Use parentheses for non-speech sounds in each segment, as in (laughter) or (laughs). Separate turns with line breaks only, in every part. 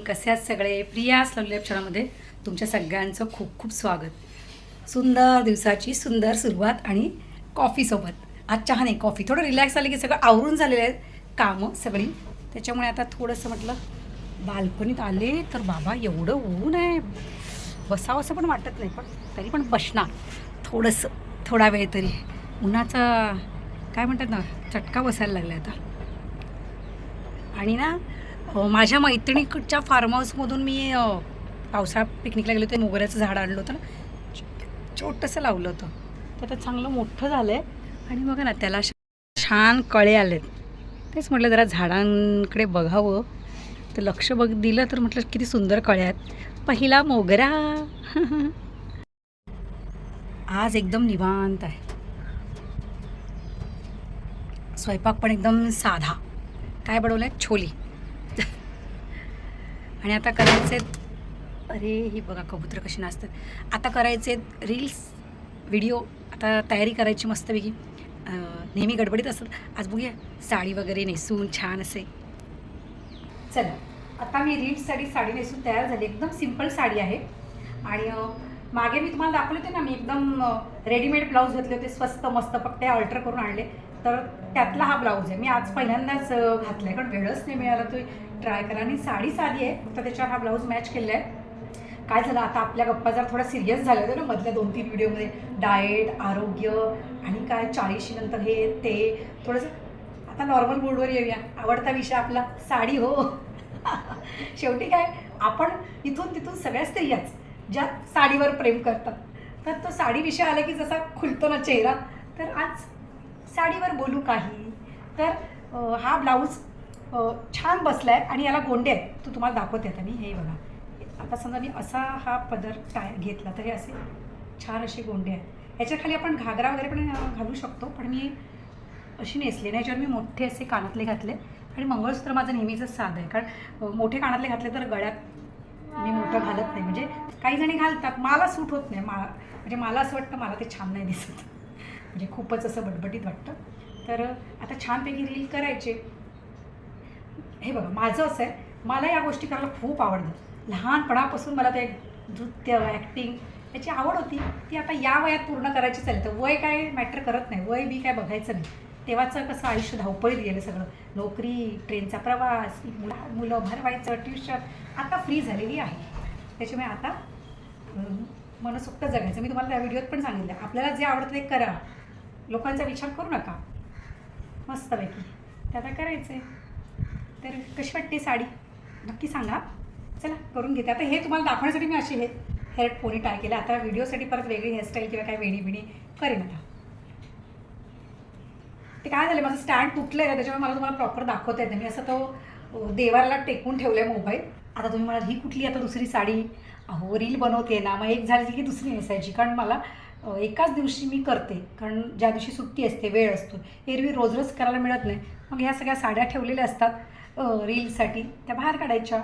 कसे आहात सगळे? प्रिया लवलेप चॅनलमध्ये तुमच्या सगळ्यांचं खूप खूप स्वागत. सुंदर दिवसाची सुंदर सुरुवात आणि कॉफीसोबत आज चहा नाही कॉफी थोडं रिलॅक्स झालं की सगळं आवरून झालेलं आहे कामं सगळी. त्याच्यामुळे आता थोडंसं म्हटलं बाल्कनीत आले तर बाबा एवढं ऊन आहे. बसावं असं पण वाटत नाही पण तरी पण बसणार. थोडंसं थोडा वेळ तरी. उन्हाचा काय म्हणतात ना चटका बसायला लागला आता. आणि ना हो माझ्या मैत्रिणीकडच्या फार्म हाऊसमधून मी पावसाळ्यात पावसाळा पिकनिकला गेलो ते मोगऱ्याचं झाड आणलं होतं ना छोटंसं लावलं होतं. तर ते चांगलं मोठं झालं आहे आणि बघा ना त्याला छान कळे आलेत. तेच म्हटलं जरा झाडांकडे बघावं. तर लक्ष बघ दिलं तर म्हटलं किती सुंदर कळे आहेत. पहिला मोगरा. (laughs) आज एकदम निवांत आहे. स्वयंपाक पण एकदम साधा. काय बनवलं आहे छोली. आणि आता करायचे अरे ही बघा कबूतर कशी नाचतात आता करायचे रील्स व्हिडिओ आता तयारी करायची मस्तपैकी. नेहमी गडबडीत असतात. आज बघूया. साडी वगैरे नेसून छान असे. चला आता मी रील्ससाठी साडी नेसून तयार झाली. एकदम सिंपल साडी आहे. आणि मागे मी तुम्हाला दाखवले होते ना मी एकदम रेडीमेड ब्लाऊज घेतले होते स्वस्त मस्त फक्त अल्टर करून आणले. तर त्यातला हा ब्लाऊज आहे. मी आज पहिल्यांदाच अं, घातलाय कारण वेळच नाही मिळाला. तो ट्राय करा. आणि साडी साधी आहे. फक्त त्याच्यावर हा ब्लाऊज मॅच केलेला आहे. काय झालं? आता आपल्या गप्पा जर थोडा सिरियस झाल्या होत्या ना मधल्या दोन तीन व्हिडिओमध्ये डाएट आरोग्य आणि काय चाळीशी नंतर हे ते. थोडंसं आता नॉर्मल मूडवर येऊया. आवडता विषय आपला साडी हो. (laughs) शेवटी काय? आपण इथून तिथून सगळ्या स्त्रियाच ज्या साडीवर प्रेम करतात तर तो साडी विषय आला की जसा खुलतो ना चेहरा तर आज साडीवर बोलू काही. तर हा ब्लाऊज छान बसला आहे आणि याला गोंडे आहेत. तो तुम्हाला दाखवते आता मी. हे बघा. आता समजा मी असा हा पदर टाय घेतला तर हे असे छान असे गोंडे आहेत. याच्या खाली आपण घागरा वगैरे पण घालू शकतो. पण मी अशी नेसली नाही. याच्यावर मी मोठे असे कानातले घातले. आणि मंगळसूत्र माझं नेहमीच साधं आहे. कारण मोठे कानातले घातले तर गळ्यात मी मोठं घालत नाही. म्हणजे काही जणी घालतात. मला सूट होत नाही. मा म्हणजे मला असं वाटतं मला ते छान नाही दिसत. म्हणजे खूपच असं बटबटीत वाटतं. तर आता छानपैकी रील करायचे. हे बघा माझं असं आहे. मला या गोष्टी करायला खूप आवडतं लहानपणापासून मला ते नृत्य ॲक्टिंग याची आवड होती. ती आता या वयात पूर्ण करायची चालेल तर वय काय मॅटर करत नाही. वय बी काय बघायचं नाही. तेव्हाचं कसं आयुष्य धावपळीत गेलं सगळं. नोकरी ट्रेनचा प्रवास मुलं मुलं भरवायचं ट्युशन आता फ्री झालेली आहे. त्याच्यामुळे आता मनसोक्त जगायचं. मी तुम्हाला त्या व्हिडिओत पण सांगितलं. आपल्याला जे आवडतं ते करा. लोकांचा विचार करू नका. मस्तपैकी. ते आता करायचं आहे तर कशी वाटते साडी? नक्की सांगा. चला करून घेते. आता हे तुम्हाला दाखवण्यासाठी मी अशी हे हेअर पोनी टाय केलं. आता व्हिडिओसाठी परत वेगळी हेअरस्टाईल किंवा काय वेणी बिणी करेन आता. ते काय झालं माझं स्टँड तुटलं आहे त्याच्यामुळे मला तुम्हाला प्रॉपर दाखवता येते मी असं तो देवाला टेकून ठेवलं आहे मोबाईल आता तुम्ही मला ही कुठली आता दुसरी साडी? अहो रील बनवते ना. मग एक झाली की दुसरी नेसायची. कारण मला एकाच दिवशी मी करते. कारण ज्या दिवशी सुट्टी असते वेळ असतो. एरवी रोज रोज करायला मिळत नाही. मग ह्या सगळ्या साड्या ठेवलेल्या असतात रीलसाठी त्या बाहेर काढायच्या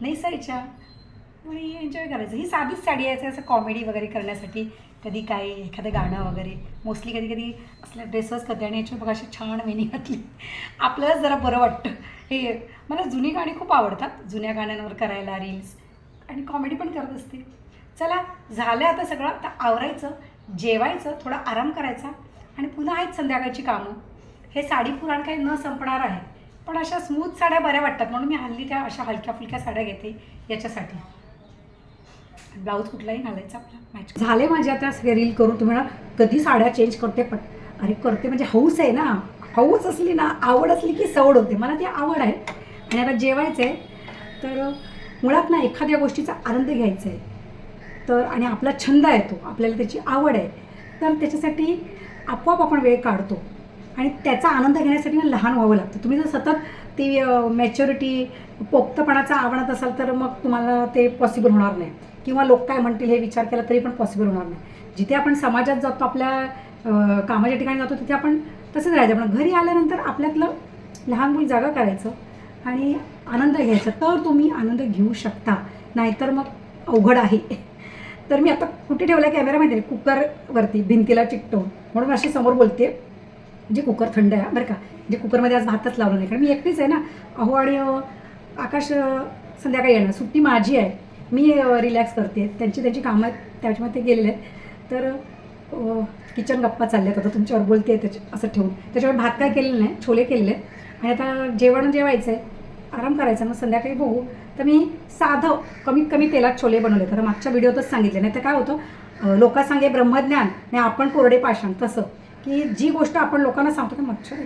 नेसायच्या. आणि एन्जॉय करायचं. ही साधीच साडी आहे असं कॉमेडी वगैरे करण्यासाठी. कधी काय एखादं गाणं वगैरे. मोस्टली कधी कधी असल्या ड्रेसच करते आणि याची बघा अशी छान वेणी घातली. आपल्यालाच जरा बरं वाटतं. हे मला जुनी गाणी खूप आवडतात. जुन्या गाण्यांवर करायला रील्स आणि कॉमेडी पण करत असते. चला झालं आता सगळं. आता आवरायचं जेवायचं थोडा आराम करायचा. आणि पुन्हा आहेत संध्याकाळची कामं. हे साडी पुराण काही न संपणार आहे. पण अशा स्मूथ साड्या बऱ्या वाटतात. म्हणून मी हल्ली त्या अशा हलक्या फुलक्या साड्या घेते याच्यासाठी. ब्लाऊज कुठलाही घालायचा आपला मॅच झाले माझे आता स्वेरील रील करून तुम्हाला कधी साड्या चेंज करते पण अरे करते म्हणजे हौस आहे ना. हौस असली ना आवड असली की सवड होते. मला ती आवड आहे. आणि आता जेवायचं आहे तर मुळात ना एखाद्या गोष्टीचा आनंद घ्यायचा आहे. तर आणि आपला छंद आहे तो आपल्याला त्याची आवड आहे. तर त्याच्यासाठी आपोआप आपण वेळ काढतो. आणि त्याचा आनंद घेण्यासाठी ना लहान व्हावं लागतं. तुम्ही जर सतत ती मॅच्युरिटी पोक्तपणाचा आवडत असाल तर मग तुम्हाला ते पॉसिबल होणार नाही. किंवा लोक काय म्हणतील हे विचार केला तरी पण पॉसिबल होणार नाही. जिथे आपण समाजात जातो आपल्या कामाच्या ठिकाणी जातो तिथे आपण तसंच राहायचं. पण घरी आल्यानंतर आपल्यातलं लहान मुली जागा करायचं आणि आनंद घ्यायचा. तर तुम्ही आनंद घेऊ शकता. नाहीतर मग अवघड आहे. तर मी आता कुठे ठेवला कॅमेरा माहिती आहे? कुकरवरती भिंतीला चिकटवून. म्हणून अशी समोर बोलते म्हणजे कुकर थंड आहे बरं का? म्हणजे कुकरमध्ये आज भातच लावला नाही. कारण मी एकटीच आहे ना. अहो आणि आकाश संध्याकाळी येणार. सुट्टी माझी आहे. मी रिलॅक्स करते. त्यांची त्यांची कामं आहेत. त्याच्यामुळे ते गेलेले आहेत. तर किचन गप्पा चालल्यात आता तुमच्यावर बोलते त्याच्या असं ठेवून. त्याच्यावर भात काय केलेलं नाही. छोले केलेले आहेत. आणि आता जेवण जेवायचं आहे आराम करायचा. मग संध्याकाळी बघू. तर मी साधं कमीत कमी तेलात छोले बनवले तर मागच्या व्हिडिओतच सांगितले. नाही तर काय होतं? अ, लोकांसांगे ब्रह्मज्ञान. आणि आपण कोरडे पाषाण. तसं. की जी गोष्ट आपण लोकांना सांगतो की मच्छर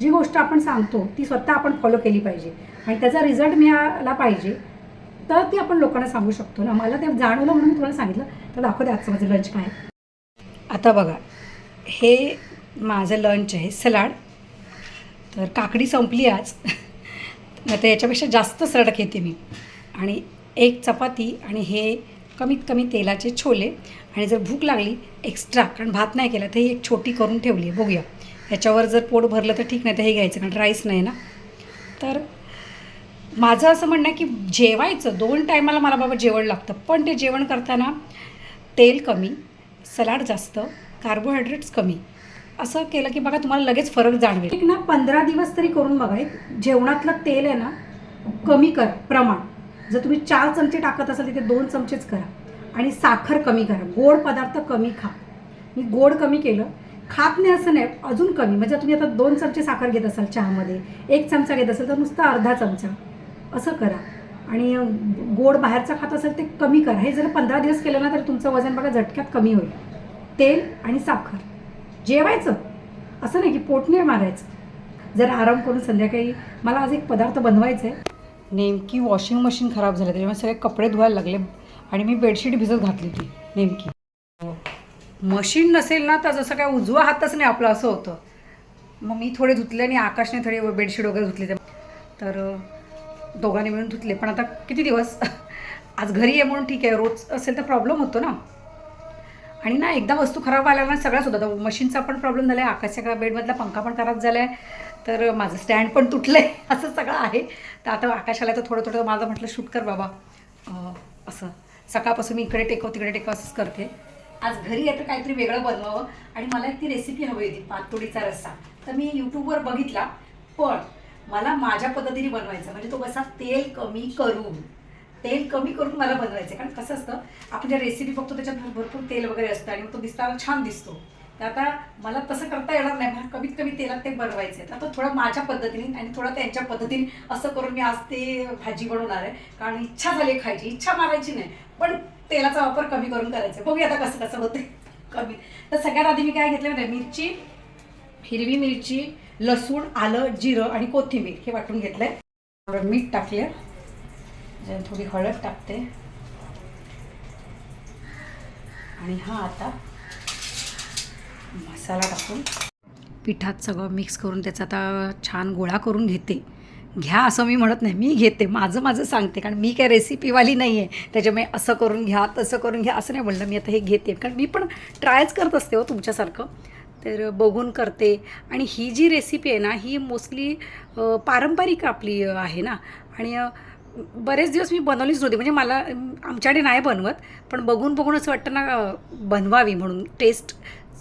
जी गोष्ट आपण सांगतो ती स्वतः आपण फॉलो केली पाहिजे. आणि त्याचा रिझल्ट मिळाला पाहिजे तर ती आपण लोकांना सांगू शकतो ना. मला ते जाणवलं म्हणून मी तुम्हाला सांगितलं. तर दाखवते आजचं माझं लंच काय आता बघा हे माझं लंच आहे सलाड. तर काकडी संपली आज. (laughs) तर याच्यापेक्षा जास्त सरडक घेते मी. आणि एक चपाती आणि हे कमीत कमी तेलाचे छोले आणि जर भूक लागली एक्स्ट्रा कारण भात नाही केला तर ही एक छोटी करून ठेवली आहे. बघूया. ह्याच्यावर जर पोट भरलं तर ठीक नाही तर हे घ्यायचं कारण राईस नाही ना. तर माझं असं म्हणणं आहे की जेवायचं दोन टायमाला मला बाबा जेवण लागतं. पण ते जेवण करताना तेल कमी सलाड जास्त कार्बोहायड्रेट्स कमी. असं केलं की बघा तुम्हाला लगेच फरक जाणवेल. एक ना पंधरा दिवस तरी करून बघा एक जेवणातलं तेल आहे ना कमी कर प्रमाण. जर तुम्ही चार चमचे टाकत असाल तिथे दोन चमचेच करा. आणि साखर कमी करा. गोड पदार्थ कमी खा. मी गोड कमी केलं. खात नाही असं नाही अजून कमी. म्हणजे तुम्ही आता दोन चमचे साखर घेत असाल चहामध्ये एक चमचा घेत असाल तर नुसता अर्धा चमचा. असं करा. आणि गोड बाहेरचं खात असेल ते कमी करा. हे जर पंधरा दिवस केलं ना तर तुमचं वजन बघा झटक्यात कमी होईल. तेल आणि साखर. जेवायचं. असं नाही की पोटने मारायचं. जर आराम करून संध्याकाळी मला आज एक पदार्थ बनवायचा आहे नेमकी वॉशिंग मशीन खराब झालं त्याच्यामुळे सगळे कपडे धुवायला लागले आणि मी बेडशीट भिजत घातली ती नेमकी. मशीन नसेल ना तर जसं काय उजवा हातच नाही आपलं असं होतं. मग मी थोडे धुतले आणि आकाशने थोडे बेडशीट वगैरे धुतले. तर दोघांनी मिळून धुतले. पण आता किती दिवस? (laughs) आज घरी आहे म्हणून ठीक आहे. रोज असेल तर प्रॉब्लेम होतो ना. आणि ना एकदा वस्तू खराब आल्या ना सगळ्याच होतं. मशीनचा पण प्रॉब्लेम झाला आहे आकाशच्या बेडमधला पंखा पण खराब झाला आहे तर माझं स्टँड पण तुटलं आहे असं सगळं आहे. तर आता आकाशाला तर थोडं थोडं माझं म्हटलं शूट कर बाबा. असं. सकाळपासून मी इकडे टेकव तिकडे टेकव असंच करते. आज घरी येतं काहीतरी वेगळं बनवावं आणि मला एक ती रेसिपी हवी होती पातोडीचा रस्सा. तर मी यूट्यूबवर बघितला पण मला माझ्या पद्धतीने बनवायचं म्हणजे तो कसा तेल कमी करून तेल कमी करून मला बनवायचं आहे. कारण कसं असतं आपण ज्या रेसिपी बघतो त्याच्यात भरपूर तेल वगैरे असतं आणि मग तो दिसताना छान दिसतो. तर आता मला तसं करता येणार नाही. मला कमीत कमी तेलात ते बनवायचे आहे. तर आता थोडं माझ्या पद्धतीने आणि थोडं त्यांच्या पद्धतीने असं करून मी आज ते भाजी बनवणार आहे. कारण इच्छा झाली आहे खायची. इच्छा मारायची नाही. पण तेलाचा वापर कमी करून करायचा आहे. बघूया आता कसं कसं होते कमी. तर सगळ्यात आधी मी काय घेतलं होतं मिरची हिरवी मिरची लसूण आलं जिरं आणि कोथिंबीर. हे वाटून घेतलंय. थोडं मीठ टाकले थोडी हळद टाकते. आणि हा आता मसाला टाकून पिठात सगळं मिक्स करून त्याचा आता छान गोळा करून घेते. घ्या असं मी म्हणत नाही मी घेते. माझं माझं सांगते कारण मी काय रेसिपीवाली नाही आहे त्याच्यामुळे असं करून घ्या तसं करून घ्या असं नाही म्हणलं मी आता हे घेते. कारण मी पण ट्रायच करत असते हो तुमच्यासारखं. तर बघून करते. आणि ही जी रेसिपी आहे ना ही मोस्टली पारंपरिक आपली आहे ना. आणि बरेच दिवस मी बनवलीच नव्हती. म्हणजे मला आमच्याकडे नाही बनवत. पण बघून बघून असं वाटतं ना बनवावी म्हणून. टेस्ट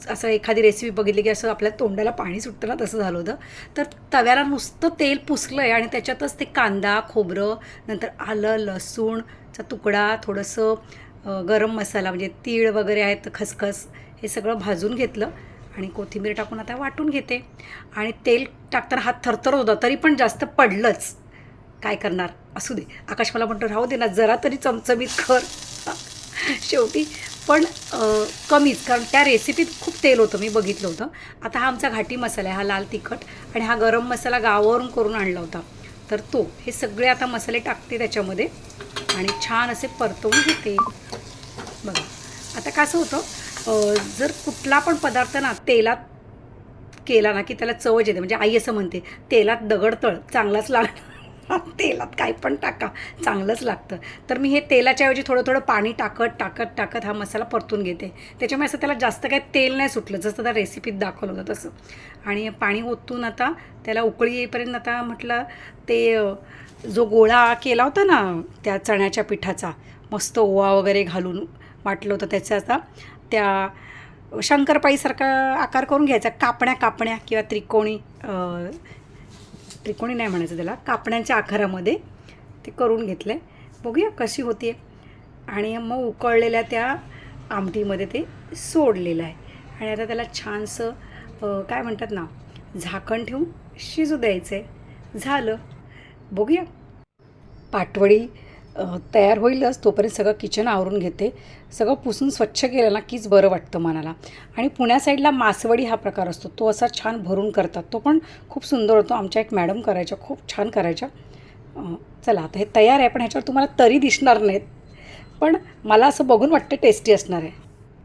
असं एखादी रेसिपी बघितली की असं आपल्या तोंडाला पाणी सुटतं ना तसं झालं होतं. तर तव्याला नुसतं तेल पुसलं आहे आणि त्याच्यातच ते कांदा खोबरं नंतर आलं लसूणचा तुकडा थोडंसं गरम मसाला म्हणजे तीळ वगैरे आहेत खसखस हे सगळं भाजून घेतलं आणि कोथिंबीर टाकून आता वाटून घेते. आणि तेल टाकताना हात थरथरत होता तरी पण जास्त पडलंच. काय करणार? असू दे. आकाश मला म्हणतो राहू दे ना जरा तरी चमचमीत कर. शेवटी पण कमीच कारण त्या रेसिपीत खूप तेल होतं मी बघितलं होतं. आता हा आमचा घाटी मसाला आहे हा लाल तिखट आणि हा गरम मसाला गावावरून करून आणला होता. तर तो हे सगळे आता मसाले टाकते त्याच्यामध्ये आणि छान असे परतवून घेते. बघा. आता कसं होतं जर कुठला पण पदार्थ ना तेलात केला ना की त्याला चवच येते म्हणजे आई असं म्हणते तेलात दगडतळ चांगलाच लागणार. तेलात काय पण टाका. चांगलंच लागतं. तर मी हे तेलाच्या ऐवजी थोडं थोडं पाणी टाकत टाकत टाकत हा मसाला परतून घेते. त्याच्यामुळे असं त्याला जास्त काही तेल नाही सुटलं. जसं त्या रेसिपीत दाखवलं होतं तसं. आणि पाणी ओतून आता त्याला उकळी येईपर्यंत आता म्हटलं ते जो गोळा केला होता ना त्या चण्याच्या पिठाचा मस्त ओवा वगैरे घालून वाटलं होतं त्याचा आता त्या शंकरपाईसारखा आकार करून घ्यायचा. कापण्या कापण्या किंवा त्रिकोणी त्रिकोणी नाही म्हणायचं त्याला कापण्याच्या आकारामध्ये ते करून घेतलं आहे बघूया कशी होती आणि मग उकळलेल्या त्या आमटीमध्ये ते सोडलेलं आहे. आणि आता त्याला छानसं काय म्हणतात ना झाकण ठेवून शिजू द्यायचं आहे झालं. बघूया. पाटवडी तयार होईलच तोपर्यंत सगळं किचन आवरून घेते. सगळं पुसून स्वच्छ केलं ना कीच बरं वाटतं मनाला. आणि पुण्या साईडला मासवडी हा प्रकार असतो. तो असा छान भरून करतात. तो पण खूप सुंदर होतो. आमच्या एक मॅडम करायच्या खूप छान करायच्या. चला आता हे तयार आहे पण ह्याच्यावर तुम्हाला तरी दिसणार नाहीत. पण मला असं बघून वाटतं टेस्टी असणार आहे.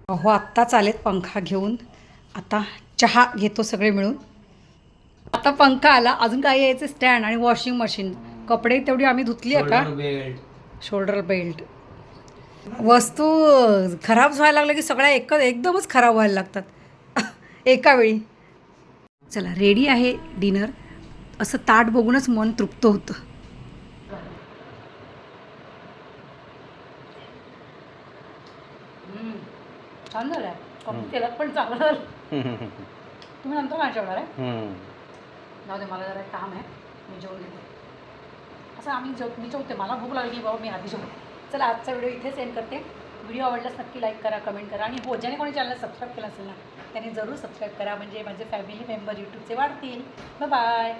हो आत्ताच आलेत पंखा घेऊन. आता चहा घेतो सगळे मिळून. आता पंखा आला. अजून काय यायचं? स्टँड आणि वॉशिंग मशीन कपडे तेवढी आम्ही धुतली आहे का? Shoulder belt. वस्तू खराब व्हायला लागलं की सगळ्या एक एकदमच खराब व्हायला लागतात. (laughs) एका वेळी. चला रेडी आहे डिनर असं ताट बघूनच मन तृप्त होतं. छान झालं. तेलात पण चांगलं (laughs) तुम्ही नंतर काय जेवणार आहे जाऊ दे मला जरा काम आहे. मी जेवून घेते. असं आम्ही जेव मी जेवते मला भूक लागली की बाबा मी आधी जेवते चला आजचा व्हिडिओ इथेच एंड करते. व्हिडिओ आवडल्यास नक्की लाईक करा कमेंट करा. आणि हो ज्याने कोणी चॅनल सबस्क्राईब केलं असेल ना त्याने जरूर सबस्क्राईब करा. म्हणजे माझे फॅमिली मेंबर यूट्यूबचे वाढतील. बाय